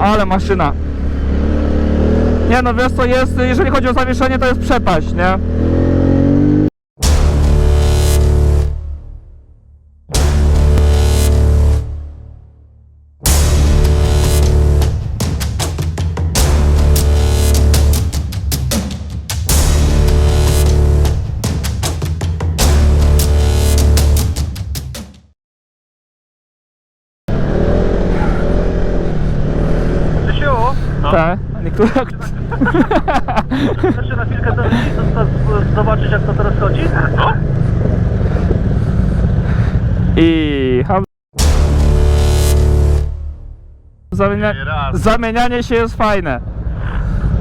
Ale maszyna. Nie no, wiesz co jest, jeżeli chodzi o zawieszenie, to jest przepaść, nie? Tak. Niektóre... proszę na chwilkę to, to, to, zobaczyć jak to teraz chodzi? No. I... Zamienia... Zamienianie się jest fajne.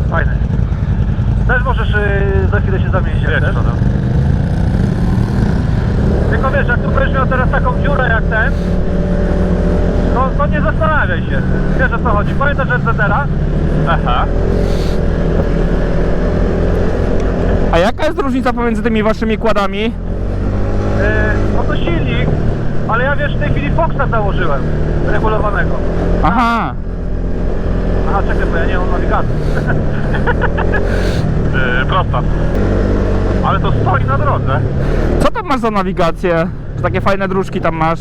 Fajne. Też możesz yy, za chwilę się zamienić jak chcesz. Tylko wiesz, jak tu będziesz miał teraz taką dziurę jak ten, to, to nie zastanawiaj się. Wiesz o co chodzi. Pamiętasz RZR-a? Aha. A jaka jest różnica pomiędzy tymi waszymi kładami? Yy, no to silnik, ale ja wiesz, w tej chwili Foxa założyłem, regulowanego. Aha. Aha, czekaj, bo ja nie mam nawigacji. Yy, prosta. Ale to stoi na drodze. Co tam masz za nawigację? Że takie fajne dróżki tam masz?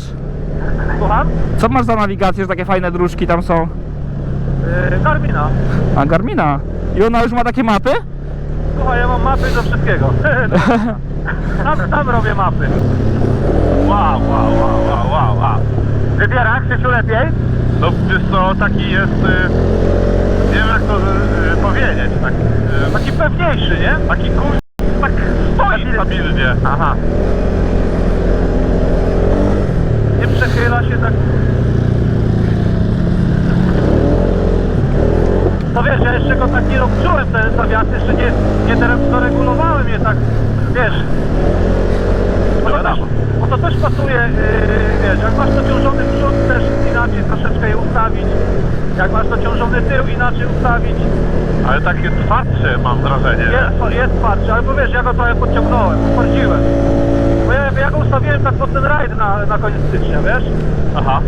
Słucham? Co masz za nawigację, że takie fajne dróżki tam są? Yy, Garmina. A Garmina. I ona już ma takie mapy? Słuchaj, ja mam mapy do wszystkiego. tam, tam robię mapy. Wow, wow, wow, wow, wow, wow. Wybiera, Krzysiu, lepiej? No wiesz co, taki jest... Yy, nie wiem jak to yy, powiedzieć. Tak, yy, Taki pewniejszy, nie? taki kur... Tak stoi stabilnie. Aha. Nie przechyla się tak. No wiesz, ja jeszcze go tak nie obczułem te zawiasy, jeszcze nie, nie teraz doregulowałem je tak, wiesz. Bo to, też, bo to też pasuje, yy, wiesz, jak masz dociążony przód też inaczej troszeczkę je ustawić. Jak masz dociążony tył inaczej ustawić. Ale takie twardsze mam wrażenie. nie? Jest, jest twardszy, ale bo wiesz, ja go trochę podciągnąłem, utwardziłem. Bo ja, ja go ustawiłem tak pod ten rajd na, na koniec stycznia, wiesz? Aha.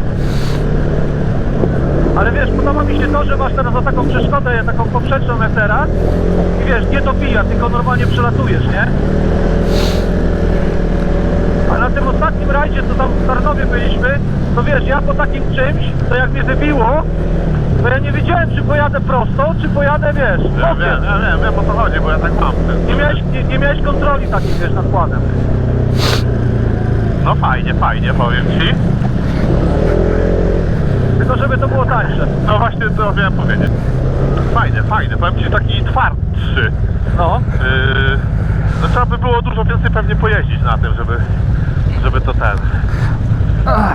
Ale wiesz, podoba mi się to, że masz teraz o taką przeszkodę, taką poprzeczną jak teraz i wiesz, nie dobija, tylko normalnie przelatujesz, nie? A na tym ostatnim rajdzie, co tam w Tarnowie byliśmy, to wiesz, ja po takim czymś, to jak mnie wybiło, to ja nie wiedziałem, czy pojadę prosto, czy pojadę, wiesz, Ja bokiem. wiem, ja wiem, wiem o co chodzi, bo ja tak mam. Nie miałeś, nie, nie miałeś kontroli takiej, wiesz, nad kładem. No fajnie, fajnie, powiem ci. Tylko żeby to było tańsze. Właśnie to miałem powiedzieć. Fajne, fajne, powiem ci taki twardszy. No. Yy, no trzeba by było dużo więcej pewnie pojeździć na tym, żeby, żeby to ten. Ach.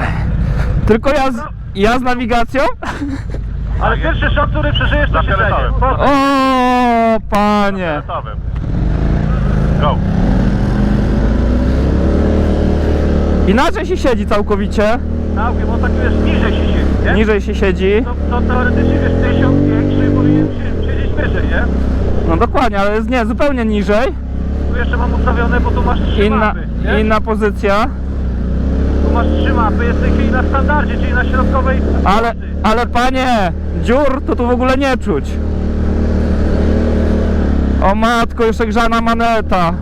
Tylko ja z, ja z nawigacją? Ale pierwszy szok, który przeżyjesz, to Za siedzenie. fioletowym. Po- O, panie. Go. Inaczej się siedzi całkowicie. Całkiem, bo tak wiesz, niżej się siedzi, nie? Niżej się siedzi. To, to teoretycznie wiesz, tysiąc większy powinien się, siedzieć wyżej, nie? No dokładnie, ale jest nie, zupełnie niżej. Tu jeszcze mam ustawione, bo tu masz trzy Inna, mapy, nie? inna pozycja. Tu masz trzy mapy, jest w tej chwili na standardzie, czyli na środkowej Ale, ale panie, dziur to tu w ogóle nie czuć. O matko, jeszcze grzana maneta.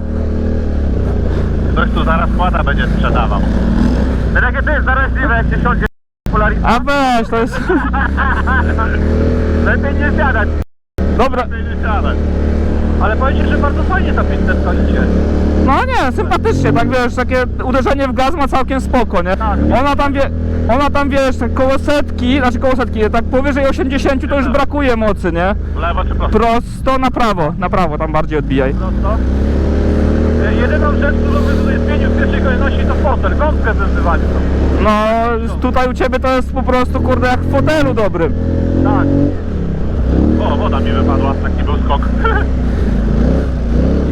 Ktoś tu zaraz kłada będzie sprzedawał. To jakie to jest zaraźliwe, jak się siądzie A weź, to jest... Lepiej nie zjadać. Dobra, Nie siadać. Ale powiem że bardzo fajnie ta 500 idzie. no nie, sympatycznie, tak wiesz, takie uderzenie w gaz ma całkiem spoko, nie? Tak. Ona tam wie, ona tam wiesz, tak koło setki, znaczy koło setki, tak powyżej 80 to już brakuje mocy, nie? W lewo czy prosto? Prosto na prawo, na prawo tam bardziej odbijaj. Prosto. Jedyną rzecz, którą bym tutaj zmienił w pierwszej kolejności to fotel, gąbkę zezwywali to. No, tutaj u ciebie to jest po prostu, kurde, jak w fotelu dobrym. Tak. O, woda mi wypadła, taki był skok.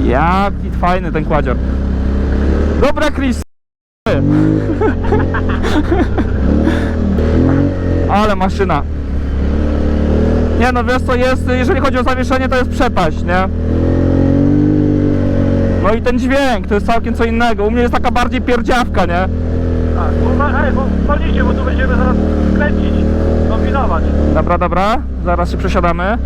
Jaki fajny ten kładzior. Dobra, Chris. Ale maszyna. Nie no, wiesz co jest, jeżeli chodzi o zawieszenie, to jest przepaść, nie? No i ten dźwięk, to jest całkiem co innego. U mnie jest taka bardziej pierdziawka, nie? Tak, uważaj, bo spalicie, bo tu będziemy zaraz kręcić kombinować, Dobra, dobra, zaraz się przesiadamy.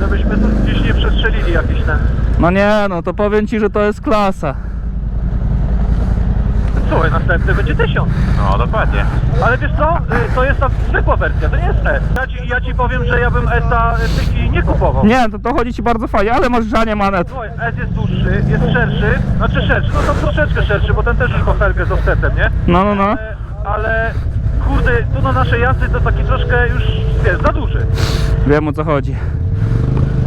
żebyśmy tu gdzieś nie przestrzelili jakiś ten. No nie, no to powiem ci, że to jest klasa. Słuchaj, następny będzie 1000. No, dokładnie. Ale wiesz co, Y, to jest ta zwykła wersja, to nie jest S. Ja ci, ja ci powiem, że ja bym S-a w tej chwili nie kupował. Nie, to, to chodzi ci bardzo fajnie, ale masz grzanie manet. Słuchaj, S jest dłuższy, jest szerszy, znaczy szerszy, no to troszeczkę szerszy, bo ten też już ma felgę z offsetem, nie? No, no, no. Ale, ale kurde, tu na naszej jazdy to taki troszkę już, wiesz, za duży. Wiem o co chodzi.